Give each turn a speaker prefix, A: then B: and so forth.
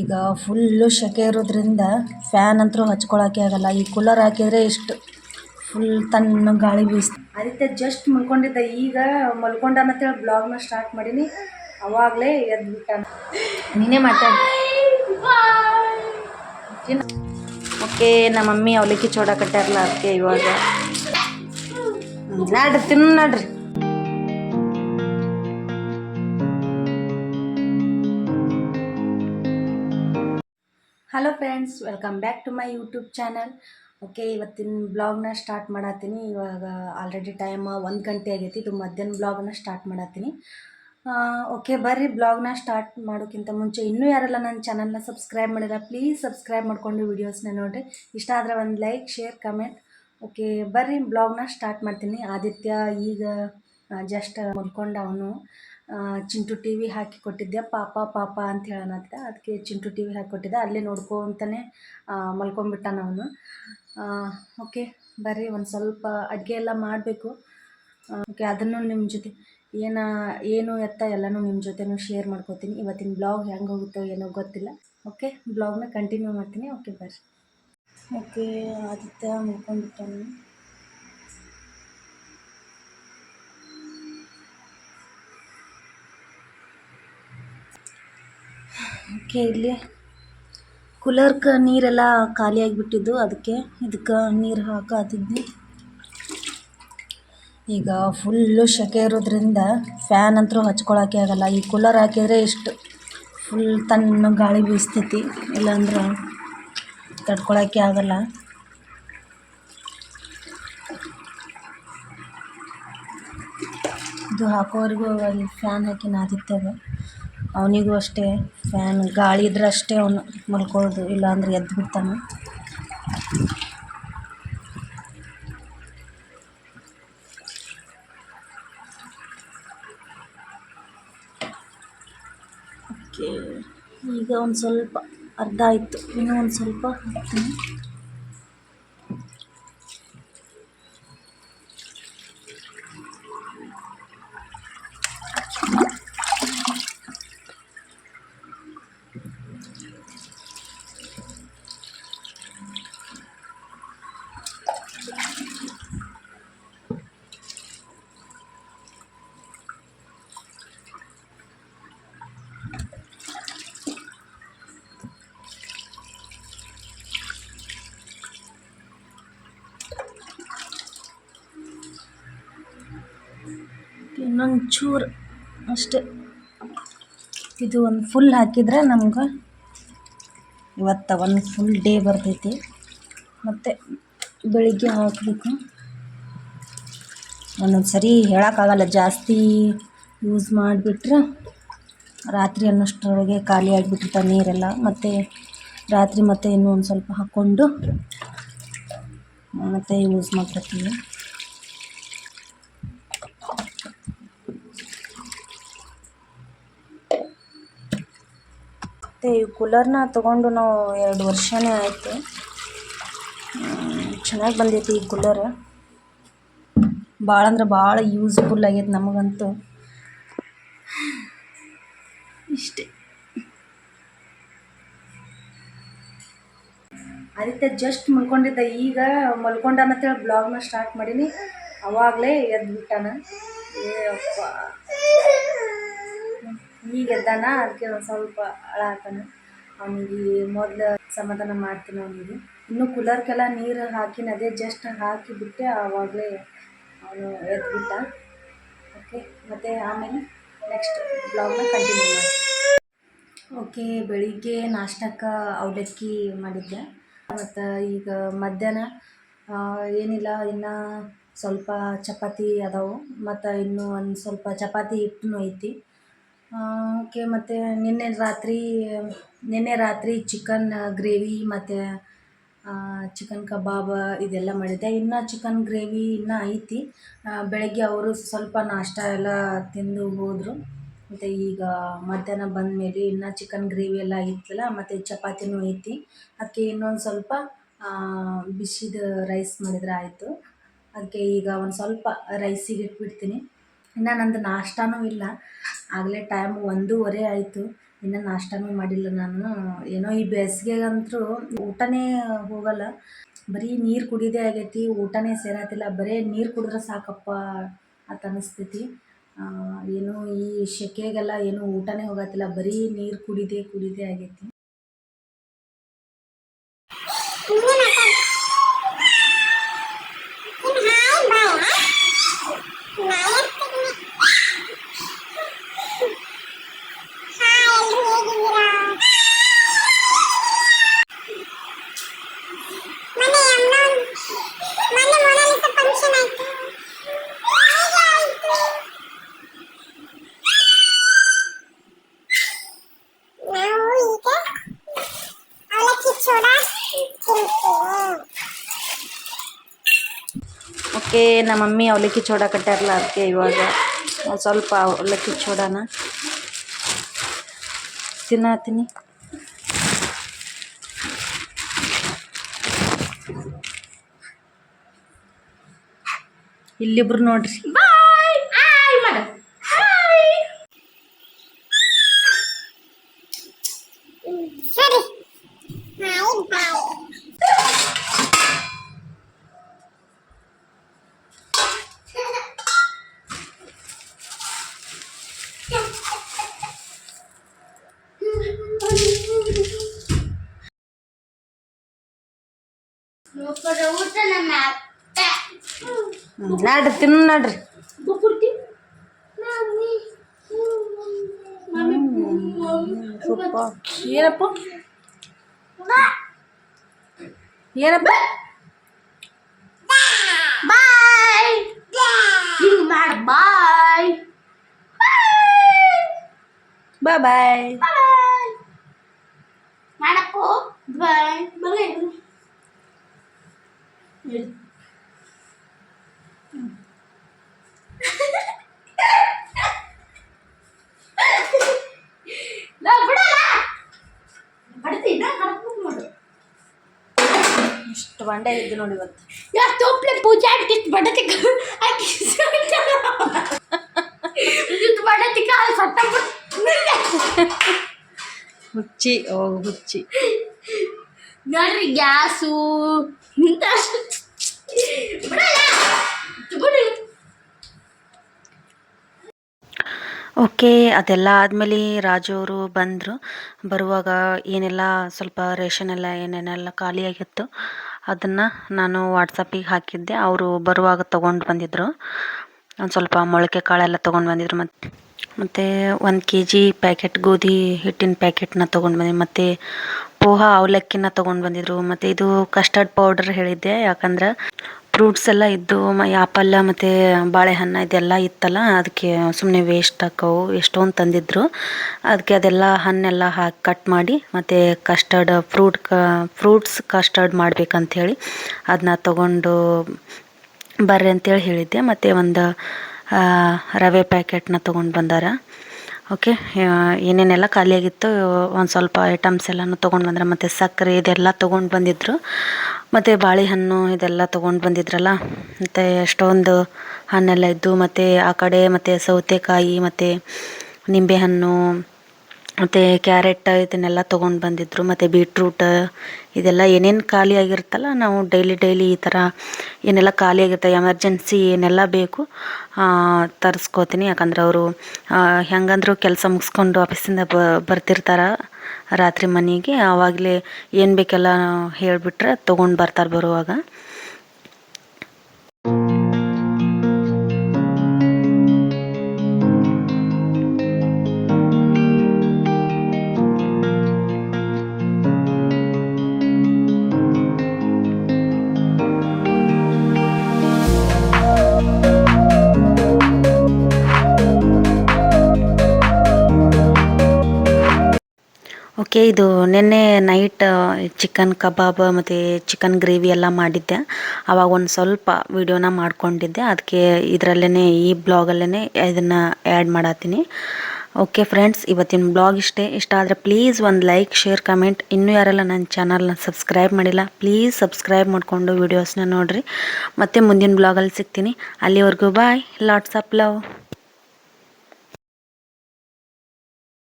A: ಈಗ ಫುಲ್ಲು ಸೆಕೆ ಇರೋದ್ರಿಂದ ಫ್ಯಾನ್ ಅಂತೂ ಹಚ್ಕೊಳಕ್ಕೆ ಆಗಲ್ಲ. ಈ ಕೂಲರ್ ಹಾಕಿದರೆ ಇಷ್ಟು ಫುಲ್ ತನ್ನ ಗಾಳಿ ಬೀಸ್ ಅದಕ್ಕೆ ಜಸ್ಟ್ ಮಲ್ಕೊಂಡಿದ್ದೆ. ಈಗ ಮಲ್ಕೊಂಡಾನಂತೇಳಿ ಬ್ಲಾಗ್ನ ಸ್ಟಾರ್ಟ್ ಮಾಡೀನಿ. ಅವಾಗಲೇ ಎದ್ದು ಬಿಟ್ಟಾನ ನೀನೇ ಮಾತಾಡಿ ಓಕೆ ನಮ್ಮ ಮಮ್ಮಿ ಅವಲಕ್ಕಿ ಚೋಡಕಟ್ಟಾರಲ್ಲ ಅದಕ್ಕೆ ಇವಾಗ ನಾಡ್ರಿ ನಡ್ರಿ ತಿನ್ನು ನಡ್ರಿ. Hello friends welcome back to my YouTube channel okay ಇವತ್ತಿನ ಬ್ಲಾಗ್ನ ಸ್ಟಾರ್ಟ್ ಮಾಡತ್ತೀನಿ ಇವಾಗ ಆಲ್ರೆಡಿ ಟೈಮ್ ಒಂದು ಗಂಟೆ ಆಗೈತಿ. ಇದು ಮಧ್ಯಾಹ್ನ ಬ್ಲಾಗ್ನ ಸ್ಟಾರ್ಟ್ ಮಾಡತ್ತೀನಿ ಓಕೆ ಬರ್ರಿ ಬ್ಲಾಗ್ನ ಸ್ಟಾರ್ಟ್ ಮಾಡೋಕ್ಕಿಂತ ಮುಂಚೆ ಇನ್ನೂ ಯಾರೆಲ್ಲ ನನ್ನ ಚಾನಲ್ನ ಸಬ್ಸ್ಕ್ರೈಬ್ ಮಾಡಿಲ್ಲ ಪ್ಲೀಸ್ ಸಬ್ಸ್ಕ್ರೈಬ್ ಮಾಡಿಕೊಂಡು ವೀಡಿಯೋಸ್ನ ನೋಡಿರಿ. ಇಷ್ಟ ಆದರೆ ಒಂದು ಲೈಕ್ ಶೇರ್ ಕಮೆಂಟ್ ಓಕೆ ಬರ್ರಿ ಬ್ಲಾಗ್ನ ಸ್ಟಾರ್ಟ್ ಮಾಡ್ತೀನಿ. ಆದಿತ್ಯ ಈಗ ಜಸ್ಟ್ ಮುಲ್ಕೊಂಡು ಅವನು. ಚಿಂಟು ಟಿ ವಿ ಹಾಕಿ ಕೊಟ್ಟಿದ್ದೆ. ಪಾಪ ಪಾಪ ಅಂತ ಹೇಳೋಣತ್ತೆ ಅದಕ್ಕೆ ಚಿಂಟು ಟಿ ವಿ ಹಾಕಿ ಕೊಟ್ಟಿದ್ದೆ. ಅಲ್ಲೇ ನೋಡ್ಕೊಂತಾನೆ ಮಲ್ಕೊಂಡ್ಬಿಟ್ಟಾನ ಅವನು. ಓಕೆ, ಬರ್ರಿ, ಒಂದು ಸ್ವಲ್ಪ ಅಡುಗೆ ಎಲ್ಲ ಮಾಡಬೇಕು. ಓಕೆ, ಅದನ್ನು ನಿಮ್ಮ ಜೊತೆ, ಏನ, ಏನು ಎತ್ತ ಎಲ್ಲನೂ ನಿಮ್ಮ ಜೊತೆನೂ ಶೇರ್ ಮಾಡ್ಕೋತೀನಿ. ಇವತ್ತಿನ ಬ್ಲಾಗ್ ಹೆಂಗೆ ಹೋಗುತ್ತೋ ಏನೋ ಗೊತ್ತಿಲ್ಲ. ಓಕೆ ಬ್ಲಾಗ್ನ ಕಂಟಿನ್ಯೂ ಮಾಡ್ತೀನಿ. ಓಕೆ, ಬರ್ರಿ. ಓಕೆ, ಆದಿತ್ಯ ಮಲ್ಕೊಂಡ್ಬಿಟ್ಟಾನು. ಓಕೆ, ಇಲ್ಲಿ ಕೂಲರ್ಗೆ ನೀರೆಲ್ಲ ಖಾಲಿ ಆಗಿಬಿಟ್ಟಿದ್ದು ಅದಕ್ಕೆ ಇದಕ್ಕೆ ನೀರು ಹಾಕತ್ತಿದ್ನಿ ಈಗ ಫುಲ್ಲು ಸೆಕೆ ಇರೋದ್ರಿಂದ ಫ್ಯಾನ್ ಅಂತೂ ಹಚ್ಕೊಳಕ್ಕೆ ಆಗಲ್ಲ. ಈ ಕೂಲರ್ ಹಾಕಿದರೆ ಇಷ್ಟು ಫುಲ್ ತನ್ನ ಗಾಳಿ ಬೀಸ್ತೈತಿ, ಇಲ್ಲಾಂದ್ರೆ ತಡ್ಕೊಳಕ್ಕೆ ಆಗಲ್ಲ. ಇದು ಹಾಕೋವರೆಗೂ ಫ್ಯಾನ್ ಹಾಕಿ ನಾದಿತ್ತೇವೆ ಅವನಿಗೂ ಅಷ್ಟೇ ಫ್ಯಾನ್, ಗಾಳಿ ಇದ್ರೆ ಅಷ್ಟೇ ಅವನು ಮಲ್ಕೊಳ್ಳೋದು ಇಲ್ಲಾಂದ್ರೆ ಎದ್ದು ಬಿಡ್ತಾನೆ. ಈಗ ಒಂದು ಸ್ವಲ್ಪ ಅರ್ಧ ಆಯಿತು. ಇನ್ನೂ ಒಂದು ಸ್ವಲ್ಪ ಹಾಕ್ತೀನಿ. ಇನ್ನೊಂದು ಚೂರು ಅಷ್ಟೇ. ಇದು ಒಂದು ಫುಲ್ ಹಾಕಿದರೆ ನಮ್ಗೆ ಇವತ್ತು ಒಂದು ಫುಲ್ ಡೇ ಬರ್ತೈತಿ. ಮತ್ತು ಬೆಳಿಗ್ಗೆ ಹಾಕಬೇಕು. ಒಂದೊಂದು ಸರಿ ಹೇಳೋಕ್ಕಾಗಲ್ಲ, ಜಾಸ್ತಿ ಯೂಸ್ ಮಾಡಿಬಿಟ್ರೆ ರಾತ್ರಿ ಅನ್ನೋಷ್ಟರೊಳಗೆ ಖಾಲಿ ಆಗಿಬಿಟ್ಟಿರ್ತಾವೆ ನೀರೆಲ್ಲ. ಮತ್ತು ರಾತ್ರಿ ಮತ್ತೆ ಇನ್ನೂ ಒಂದು ಸ್ವಲ್ಪ ಹಾಕ್ಕೊಂಡು ಮತ್ತೆ ಯೂಸ್ ಮಾಡ್ಕೊತೀವಿ. ಮತ್ತು ಈ ಕೂಲರ್ನ ತೊಗೊಂಡು ನಾವು ಎರಡು ವರ್ಷನೇ ಆಯಿತು. ಚೆನ್ನಾಗಿ ಬಂದೈತಿ ಈ ಕೂಲರ್ ಭಾಳ ಅಂದ್ರೆ ಭಾಳ ಯೂಸ್ಫುಲ್ ಆಗೈತೆ ನಮಗಂತೂ. ಇಷ್ಟೇ. ಅದಕ್ಕೆ ಜಸ್ಟ್ ಮಲ್ಕೊಂಡಿದ್ದೆ. ಈಗ ಮಲ್ಕೊಂಡಾನಂತೇಳಿ ಬ್ಲಾಗ್ನ ಸ್ಟಾರ್ಟ್ ಮಾಡೀನಿ. ಅವಾಗಲೇ ಎದ್ದು ಬಿಟ್ಟಾನ ಏ ಅಪ್ಪ. ಈಗ ಎದ್ದಾನ ಅದಕ್ಕೆ ಒಂದು ಸ್ವಲ್ಪ ಅಳಾತಾನ ಅವನಿಗೆ ಮೊದಲು ಸಮಾಧಾನ ಮಾಡ್ತೀನಿ ಅವನಿಗೆ. ಇನ್ನು ಕೂಲರ್ಗೆಲ್ಲ ನೀರು ಹಾಕಿನ ಅದೇ ಜಸ್ಟ್ ಹಾಕಿಬಿಟ್ಟೆ ಆವಾಗಲೇ ಅವನು ಎದ್ಬಿಟ್ಟ. ಓಕೆ ಮತ್ತು ಆಮೇಲೆ ನೆಕ್ಸ್ಟ್ ಬ್ಲಾಗ್ನ ಕಂಟಿನ್ಯೂ ಮಾಡಿ ಓಕೆ ಬೆಳಿಗ್ಗೆ ನಾಷ್ಟಕ್ಕೆ ಅವಲಕ್ಕಿ ಮಾಡಿದ್ದೆ. ಮತ್ತು ಈಗ ಮಧ್ಯಾಹ್ನ ಏನಿಲ್ಲ, ಇನ್ನು ಸ್ವಲ್ಪ ಚಪಾತಿ ಅದಾವು. ಮತ್ತು ಇನ್ನೂ ಒಂದು ಸ್ವಲ್ಪ ಚಪಾತಿ ಹಿಟ್ಟು ಐತಿ ಓಕೆ, ಮತ್ತು ನಿನ್ನೆ ರಾತ್ರಿ ನಿನ್ನೆ ರಾತ್ರಿ ಚಿಕನ್ ಗ್ರೇವಿ ಮತ್ತು ಚಿಕನ್ ಕಬಾಬ್ ಇದೆಲ್ಲ ಮಾಡಿದ್ದೆ. ಇನ್ನು ಚಿಕನ್ ಗ್ರೇವಿ ಇನ್ನೂ ಐತಿ. ಬೆಳಗ್ಗೆ ಅವರು ಸ್ವಲ್ಪ ನಾಷ್ಟ ಎಲ್ಲ ತಿಂದು ಹೋದರು. ಮತ್ತು ಈಗ ಮಧ್ಯಾಹ್ನ ಬಂದಮೇಲೆ ಇನ್ನು ಚಿಕನ್ ಗ್ರೇವಿ ಎಲ್ಲ ಇತ್ತಲ್ಲ ಮತ್ತು ಚಪಾತಿನೂ ಐತಿ. ಅದಕ್ಕೆ ಇನ್ನೊಂದು ಸ್ವಲ್ಪ ಬಿಸಿದ ರೈಸ್ ಮಾಡಿದ್ರೆ ಆಯಿತು. ಅದಕ್ಕೆ ಈಗ ಒಂದು ಸ್ವಲ್ಪ ರೈಸಿಗೆ ಇಟ್ಬಿಡ್ತೀನಿ. ಇನ್ನು ನಂದು ನಾಷ್ಟನೂ ಇಲ್ಲ. ಆಗಲೇ ಟೈಮ್ ಒಂದೂವರೆ ಆಯಿತು. ಇನ್ನು ನಾಷ್ಟನೂ ಮಾಡಿಲ್ಲ ನಾನು. ಏನೋ ಈ ಬೇಸಿಗೆಗಂತೂ ಊಟನೇ ಹೋಗಲ್ಲ. ಬರೀ ನೀರು ಕುಡಿದೇ ಆಗೈತಿ, ಊಟನೇ ಸೇರತ್ತಿಲ್ಲ ಬರೀ ನೀರು ಕುಡಿದ್ರೆ ಸಾಕಪ್ಪ ಅಂತ ಅನಿಸ್ತೈತಿ. ಏನು ಈ ಸೆಕೆಗೆಲ್ಲ ಏನು ಊಟನೇ ಹೋಗತ್ತಿಲ್ಲ. ಬರೀ ನೀರು ಕುಡಿದೇ ಕುಡಿದೇ ಆಗೈತಿ
B: ನಾವು ಈಗ ಅವಲಕ್ಕಿ ಚೂಡ ತಿಂತೀವಿ
A: ಓಕೆ ನಮ್ಮ ಮಮ್ಮಿ ಅವಲಕ್ಕಿ ಚೂಡ ಕಟ್ಟಾರಲ್ಲ ಅದಕ್ಕೆ ಇವಾಗ. ಸ್ವಲ್ಪ ಅವಲಕ್ಕಿ ಚೂಡನ. ತಿನ್ನತೀನಿ. ಇಲ್ಲಿಬ್ರು ನೋಡ್ರಿ.
B: ಸರಿ.
A: ನಡ್ರಿ ತಿನ್ನು ನಡ್ರಿ. ಏನಪ್ಪ? ಏನಪ್ಪ?
B: ಬಾಯ್. ಹಿಂಗ್ ಮಾಡ್ ಬಾಯ್.
A: ಬಾಯ್ ಬಾಯ್.
B: ಬಾಯ್. ಮಾಡಪ್ಪು. ಬಾಯ್. ಬರಲಿ ಬಿಡಲ್ಲ ಬಡ್ತೀನಿ ಕಡ್ಕೊಂಡು ನೋಡು
A: ಇಷ್ಟು ಬಂಡೆ ಇದ್ದು ನೋಡಿ ಇವತ್ತು.
B: ಯಾರು ತೋಪ್ಲೆ ಪೂಜೆ ಆಗಿತ್ತು ಬಡತಿ ಬಡತಿ ಕಾಲ
A: ಹುಚ್ಚಿ ಓ ಹುಚ್ಚಿ.
B: ನೋಡ್ರಿ ಗ್ಯಾಸು ಇಂಥ ಬಿಡಲ್ಲ ಬಿಡು.
A: ಓಕೆ ಅದೆಲ್ಲ ಆದಮೇಲೆ ರಾಜು ಅವರು ಬಂದರು. ಬರುವಾಗ ಏನೆಲ್ಲ ಸ್ವಲ್ಪ ರೇಷನ್ ಎಲ್ಲ ಏನೇನೆಲ್ಲ ಖಾಲಿಯಾಗಿತ್ತು ಅದನ್ನು ನಾನು ವಾಟ್ಸಪ್ಪಿಗೆ ಹಾಕಿದ್ದೆ. ಅವರು ಬರುವಾಗ ತೊಗೊಂಡು ಬಂದಿದ್ದರು ಒಂದು ಸ್ವಲ್ಪ ಮೊಳಕೆ ಕಾಳೆಲ್ಲ ತೊಗೊಂಡು ಬಂದಿದ್ರು ಮತ್ತು ಮತ್ತು ಒಂದು ಕೆ ಜಿ ಪ್ಯಾಕೆಟ್ ಗೋಧಿ ಹಿಟ್ಟಿನ ಪ್ಯಾಕೆಟ್ನ ತೊಗೊಂಡು ಬಂದಿದ್ದೆ ಮತ್ತು ಪೋಹ ಅವಲಕ್ಕಿನ ತೊಗೊಂಡು ಬಂದಿದ್ರು. ಮತ್ತು ಇದು ಕಸ್ಟರ್ಡ್ ಪೌಡರ್ ಹೇಳಿದ್ದೆ. ಯಾಕಂದ್ರೆ ಫ್ರೂಟ್ಸ್ ಎಲ್ಲ ಇದ್ದು ಆಪಲ್ಲ ಮತ್ತು ಬಾಳೆಹಣ್ಣು ಇದೆಲ್ಲ ಇತ್ತಲ್ಲ, ಅದಕ್ಕೆ ಸುಮ್ಮನೆ ವೇಸ್ಟ್ ಆಕ್ಕವು ಎಷ್ಟೊಂದು ತಂದಿದ್ರು. ಅದಕ್ಕೆ ಅದೆಲ್ಲ ಹಣ್ಣೆಲ್ಲ ಹಾಕಿ ಕಟ್ ಮಾಡಿ, ಮತ್ತು ಕಸ್ಟರ್ಡ್ ಫ್ರೂಟ್ ಕ ಫ್ರೂಟ್ಸ್ ಕಸ್ಟರ್ಡ್ ಮಾಡ್ಬೇಕಂಥೇಳಿ ಅದನ್ನ ತೊಗೊಂಡು ಬರ್ರಿ ಅಂತೇಳಿ ಹೇಳಿದ್ದೆ. ಮತ್ತು ಒಂದು ರವೆ ಪ್ಯಾಕೆಟ್ನ ತೊಗೊಂಡು ಬಂದಾರ. ಓಕೆ ಏನೇನೆಲ್ಲ ಖಾಲಿಯಾಗಿತ್ತು, ಒಂದು ಸ್ವಲ್ಪ ಐಟಮ್ಸ್ ಎಲ್ಲನೂ ತೊಗೊಂಡು ಬಂದ್ರೆ, ಮತ್ತು ಸಕ್ಕರೆ ಇದೆಲ್ಲ ತೊಗೊಂಡು ಬಂದಿದ್ದರು ಮತ್ತು ಬಾಳೆಹಣ್ಣು ಇದೆಲ್ಲ ತೊಗೊಂಡು ಬಂದಿದ್ರಲ್ಲ, ಮತ್ತು ಎಷ್ಟೊಂದು ಹಣ್ಣೆಲ್ಲ ಇದ್ದು, ಮತ್ತು ಆ ಕಡೆ, ಮತ್ತು ಸೌತೆಕಾಯಿ, ಮತ್ತು ನಿಂಬೆಹಣ್ಣು ಮತ್ತು ಕ್ಯಾರೆಟ್ ಇದನ್ನೆಲ್ಲ ತೊಗೊಂಡು ಬಂದಿದ್ದರು ಮತ್ತು ಬೀಟ್ರೂಟ್ ಇದೆಲ್ಲ ಏನೇನು ಖಾಲಿ ಆಗಿರುತ್ತಲ್ಲ, ನಾವು ಡೈಲಿ ಡೈಲಿ ಈ ಥರ ಏನೆಲ್ಲ ಖಾಲಿ ಆಗಿರುತ್ತೆ ಎಮರ್ಜೆನ್ಸಿ ಏನೆಲ್ಲ ಬೇಕು ತರಿಸ್ಕೋತೀನಿ. ಯಾಕಂದ್ರೆ ಅವರು ಹೆಂಗಂದ್ರೂ ಕೆಲಸ ಮುಗಿಸ್ಕೊಂಡು ಆಫೀಸಿಂದ ಬ, ಬರ್ತಿರ್ತಾರೆ ರಾತ್ರಿ ಮನೆಗೆ. ಆವಾಗಲೇ ಏನು ಬೇಕೆಲ್ಲ ಹೇಳಿಬಿಟ್ರೆ ತೊಗೊಂಡು ಬರ್ತಾರೆ ಬರುವಾಗ. ಓಕೆ ಇದು ನಿನ್ನೆ ನೈಟ್ ಚಿಕನ್ ಕಬಾಬ್ ಮತ್ತು ಚಿಕನ್ ಗ್ರೇವಿ ಎಲ್ಲ ಮಾಡಿದ್ದೆ. ಆವಾಗ ಒಂದು ಸ್ವಲ್ಪ ವಿಡಿಯೋನ ಮಾಡ್ಕೊಂಡಿದ್ದೆ. ಅದಕ್ಕೆ ಇದರಲ್ಲೇ ಈ ಬ್ಲಾಗಲ್ಲೇ ಇದನ್ನು ಆ್ಯಡ್ ಮಾಡತ್ತೀನಿ. ಓಕೆ ಫ್ರೆಂಡ್ಸ್ ಇವತ್ತಿನ ಬ್ಲಾಗ್ ಇಷ್ಟೇ. ಇಷ್ಟ ಆದರೆ ಪ್ಲೀಸ್ ಒಂದು ಲೈಕ್ ಶೇರ್ ಕಮೆಂಟ್ ಇನ್ನೂ ಯಾರೆಲ್ಲ ನನ್ನ ಚಾನಲ್ನ ಸಬ್ಸ್ಕ್ರೈಬ್ ಮಾಡಿಲ್ಲ ಪ್ಲೀಸ್ ಸಬ್ಸ್ಕ್ರೈಬ್ ಮಾಡಿಕೊಂಡು ವೀಡಿಯೋಸ್ನ ನೋಡಿರಿ. ಮತ್ತು ಮುಂದಿನ ಬ್ಲಾಗಲ್ಲಿ ಸಿಗ್ತೀನಿ. ಅಲ್ಲಿವರೆಗೂ ಬಾಯ್ ಲಾಟ್ಸ್ ಆಫ್ ಲವ್